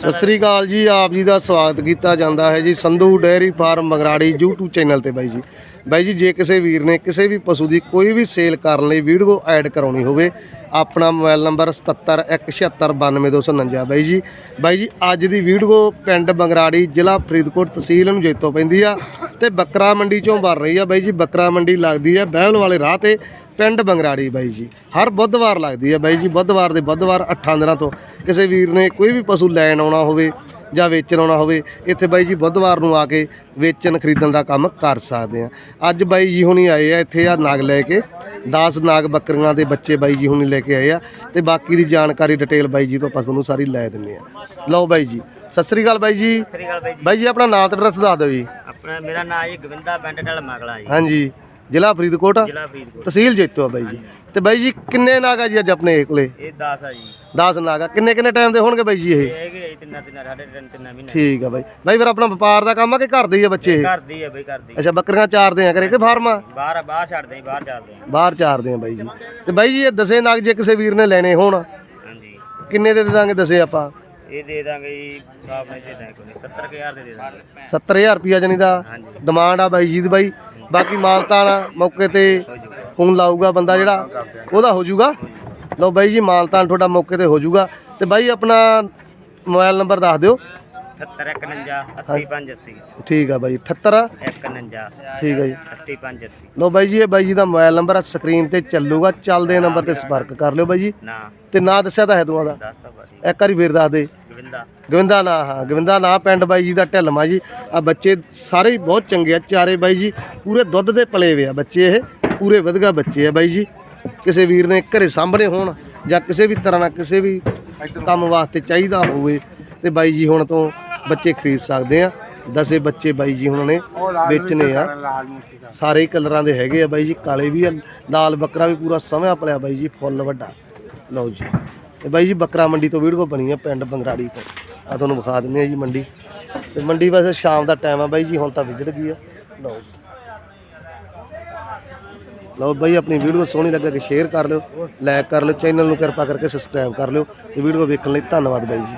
ਸਤਿ ਸ੍ਰੀ ਅਕਾਲ ਜੀ, ਆਪ ਜੀ ਦਾ ਸਵਾਗਤ ਕੀਤਾ ਜਾਂਦਾ ਹੈ ਜੀ Sandhu dairy farm Mangrari YouTube channel ਤੇ ਬਾਈ ਜੀ। ਬਾਈ ਜੀ, ਜੇ ਕਿਸੇ ਵੀਰ ਨੇ ਕਿਸੇ ਵੀ ਪਸ਼ੂ ਦੀ ਕੋਈ ਵੀ ਸੇਲ ਕਰਨ ਲਈ ਵੀਡੀਓ ਐਡ ਕਰਾਉਣੀ ਹੋਵੇ, ਆਪਣਾ ਮੋਬਾਈਲ ਨੰਬਰ 7717929249 ਬਾਈ ਜੀ। ਬਾਈ ਜੀ, ਅੱਜ ਦੀ ਵੀਡੀਓ ਪਿੰਡ ਬੰਗਰਾੜੀ ਜ਼ਿਲ੍ਹਾ ਫਰੀਦਕੋਟ ਤਹਿਸੀਲ ਨੂੰ ਜੇਤੋਂ ਪੈਂਦੀ ਆ ਤੇ ਬੱਕਰਾ ਮੰਡੀ ਚੋਂ ਵਰ ਰਹੀ ਆ। ਬਾਈ ਜੀ, ਬੱਕਰਾ ਮੰਡੀ ਲੱਗਦੀ ਆ, ਬਹਿਲ ਵਾਲੇ ਰਾਹ ਤੇ ਪਿੰਡ ਬੰਗਰਾੜੀ ਬਾਈ ਜੀ। ਹਰ ਬੁੱਧਵਾਰ ਲੱਗਦੀ ਹੈ ਬਾਈ ਜੀ। ਬੁੱਧਵਾਰ ਦੇ ਬੁੱਧਵਾਰ 8 ਦਿਨਾਂ ਤੋਂ ਕਿਸੇ ਵੀਰ ਨੇ ਕੋਈ ਵੀ ਪਸ਼ੂ ਲੈਣ ਆਉਣਾ ਹੋਵੇ ਜਾਂ ਵੇਚਣ ਆਉਣਾ ਹੋਵੇ ਇੱਥੇ ਬਾਈ ਜੀ ਬੁੱਧਵਾਰ ਨੂੰ ਆ ਕੇ ਵੇਚਣ ਖਰੀਦਣ ਦਾ ਕੰਮ ਕਰ ਸਕਦੇ ਆ ਅੱਜ ਬਾਈ ਜੀ ਹੁਣੀ ਆਏ ਆ ਇੱਥੇ ਆ ਨਗ ਲੈ ਕੇ। 10 ਨਾਗ ਬੱਕਰੀਆਂ ਦੇ ਬੱਚੇ ਬਾਈ ਜੀ ਹੁਣੀ ਲੈ ਕੇ ਆਏ ਆ ਤੇ ਬਾਕੀ ਦੀ ਜਾਣਕਾਰੀ ਡਿਟੇਲ ਬਾਈ ਜੀ ਤੋਂ ਆਪਾਂ ਤੁਹਾਨੂੰ ਸਾਰੀ ਲੈ ਦਿੰਨੇ ਆ ਲਓ ਬਾਈ ਜੀ ਸਤਿ ਸ੍ਰੀ ਅਕਾਲ ਬਾਈ ਜੀ। ਸ੍ਰੀ ਅਕਾਲ ਬਾਈ ਜੀ। ਬਾਈ ਜੀ ਆਪਣਾ ਨਾਮ ਤੇ ਐਡਰੈਸ ਦੱਸ ਦਿਓ ਜੀ। ਆਪਣਾ ਮੇਰਾ ਨਾਮ ਜੀ ਗਵਿੰਦਾ ਪਿੰਡ ਢਲ ਮਗਲਾ ਜੀ। ਹਾਂਜੀ। ਜ਼ਿਲ੍ਹਾ ਫਰੀਦਕੋਟ ਜ਼ਿਲ੍ਹਾ ਫਰੀਦਕੋਟ। ਤਹਿਸੀਲ ਜੇਤੋ ਆ ਬਾਈ ਜੀ। ਤੇ ਬਾਈ ਜੀ ਕਿੰਨੇ ਨਾਗ ਆ ਜੀ ਅੱਜ ਆਪਣੇ ਕੋਲੇ? ਇਹ 10 ਆ ਜੀ। 10 ਨਾਗ ਆ। ਕਿੰਨੇ ਕਿੰਨੇ ਟਾਈਮ ਦੇ ਹੋਣਗੇ ਬਾਈ ਜੀ ਇਹ? ਇਹ ਹੈਗੇ ਜੀ ਤਿੰਨਾਂ ਤਿੰਨਾਂ ਸਾਢੇ ਤਿੰਨ ਤਿੰਨਾਂ ਮਹੀਨੇ ਠੀਕ ਆ ਬਾਈ। ਬਾਈ ਫਿਰ ਆਪਣਾ ਵਪਾਰ ਦਾ ਕੰਮ ਆ ਕਿ ਘਰ ਦੇ ਹੀ ਆ ਬੱਚੇ ਇਹ? ਬਈ ਅੱਛਾ ਬੱਕਰੀਆਂ ਚਾਰਦੇ ਆ ਕਰੇ ਕਿ ਫਾਰਮ ਆ? ਬਾਹਰ ਬਾਹਰ ਛੱਡਦੇ ਜੀ ਬਾਹਰ ਆ। ਬਾਹਰ ਚਾਰਦੇ ਆ ਬਾਈ ਜੀ। ਤੇ ਬਾਈ ਜੀ ਇਹ ਦਸੇ ਨਾਗ ਜੇ ਕਿਸੇ ਵੀਰ ਨੇ ਲੈਣੇ ਹੋਣ ਹਾਂਜੀ। ਕਿੰਨੇ ਦੇ ਦੇ ਦਾਂਗੇ ਦਸੇ ਆਪਾਂ? ਇਹ ਦੇ ਦਾਂਗੇ ਜੀ ਸਾਹਬ ਨੇ ਦੇ ਦਾਂਗੇ ਕੋਈ 70000 ਦੇ ਦੇ ਦਾਂਗੇ। 70000 ਰੁਪਿਆ ਜਣੀ ਦਾ ਡਿਮਾਂਡ ਆ ਬਾਈ ਜੀ ਦੀ ਬਾਈ। ਬਾਕੀ ਮਾਲਤਾਨ ਮੌਕੇ ਤੇ ਫੋਨ ਲਾਊਗਾ ਬੰਦਾ ਜਿਹੜਾ ਉਹਦਾ ਹੋ ਜਾਊਗਾ ਲਓ ਬਾਈ ਜੀ ਮਾਲਤਾਨ ਤੁਹਾਡਾ ਮੌਕੇ ਤੇ ਹੋ ਜਾਊਗਾ ਤੇ ਬਾਈ ਆਪਣਾ ਮੋਬਾਈਲ ਨੰਬਰ ਦੱਸ ਦਿਓ। 71 80 ਠੀਕ ਆ ਬਾਈ 78 51 ਠੀਕ ਆ ਜੀ। 80 80 ਲਓ ਬਾਈ ਜੀ ਇਹ ਬਾਈ ਜੀ ਦਾ ਮੋਬਾਈਲ ਨੰਬਰ ਆ ਸਕਰੀਨ ਤੇ ਚੱਲੂਗਾ। ਚੱਲਦੇ ਨੰਬਰ ਤੇ ਸੰਪਰਕ ਕਰ ਲਿਓ ਬਾਈ ਜੀ। ਨਾ। ਤੇ ਨਾਂ ਦੱਸਿਆ ਤਾਂ ਹੈ ਤੂੰ ਦਾ। ਦੱਸਤਾ ਬਾਜੀ ਇੱਕ ਵਾਰੀ ਫੇਰ ਦੱਸ ਦੇ। ਗਵਿੰਦਾ। ਗਵਿੰਦਾ ਨਾਂ, ਹਾਂ, ਗਵਿੰਦਾ ਨਾਂ ਪਿੰਡ ਬਾਈ ਜੀ ਦਾ ਢਿੱਲਮਾ ਜੀ। ਆ ਬੱਚੇ ਸਾਰੇ ਹੀ ਬਹੁਤ ਚੰਗੇ ਆ, ਚਾਰੇ ਬਾਈ ਜੀ। ਪੂਰੇ ਦੁੱਧ ਦੇ ਪਲੇ ਵੇ ਆ ਬੱਚੇ ਇਹ, ਪੂਰੇ ਵਧੀਆ ਬੱਚੇ ਆ ਬਾਈ ਜੀ। ਕਿਸੇ ਵੀਰ ਨੇ ਘਰੇ ਸਾਹਮਣੇ ਹੋਣ ਜਾਂ ਕਿਸੇ ਵੀ ਤਰ੍ਹਾਂ ਨਾਲ ਕਿਸੇ ਵੀ ਕੰਮ ਵਾਸਤੇ ਚਾਹੀਦਾ ਹੋਵੇ ਤੇ ਬਾਈ ਜੀ ਹੁਣ ਤੋਂ ਬੱਚੇ ਖਰੀਦ ਸਕਦੇ ਆ। ਦਸੇ ਬੱਚੇ ਬਾਈ ਜੀ ਹੁਣ ਨੇ ਵੇਚਨੇ ਆ। ਸਾਰੇ ਕਲਰਾਂ ਦੇ ਹੈਗੇ ਆ ਬਾਈ ਜੀ, ਕਾਲੇ ਵੀ ਆ, ਲਾਲ ਬੱਕਰਾ ਵੀ ਪੂਰਾ ਸਮਿਆ ਪਲਿਆ ਬਾਈ ਜੀ, ਫੁੱਲ ਵੱਡਾ। ਲਓ ਜੀ। ਤੇ ਬਾਈ ਜੀ ਬੱਕਰਾ ਮੰਡੀ ਤੋਂ ਵੀਡੀਓ ਬਣੀ ਆ ਪਿੰਡ ਬੰਗਰਾੜੀ ਤੋਂ। ਆ ਤੁਹਾਨੂੰ ਵਿਖਾ ਦਿੰਦੇ ਆ ਜੀ ਮੰਡੀ। ਤੇ ਮੰਡੀ ਵੈਸੇ ਸ਼ਾਮ ਦਾ ਟਾਈਮ ਆ ਬਾਈ ਜੀ, ਹੁਣ ਤਾਂ ਵਿਜੜ ਗਈ ਆ। ਲਓ। ਲਓ ਬਾਈ, ਆਪਣੀ ਵੀਡੀਓ ਸੋਹਣੀ ਲੱਗੇ ਕਿ ਸ਼ੇਅਰ ਕਰ ਲਿਓ ਲਾਈਕ ਕਰ ਲਿਓ ਚੈਨਲ ਨੂੰ ਕਿਰਪਾ ਕਰਕੇ ਸਬਸਕ੍ਰਾਈਬ ਕਰ ਲਿਓ। ਤੇ ਵੀਡੀਓ ਵੇਖਣ ਲਈ ਧੰਨਵਾਦ ਬਾਈ ਜੀ।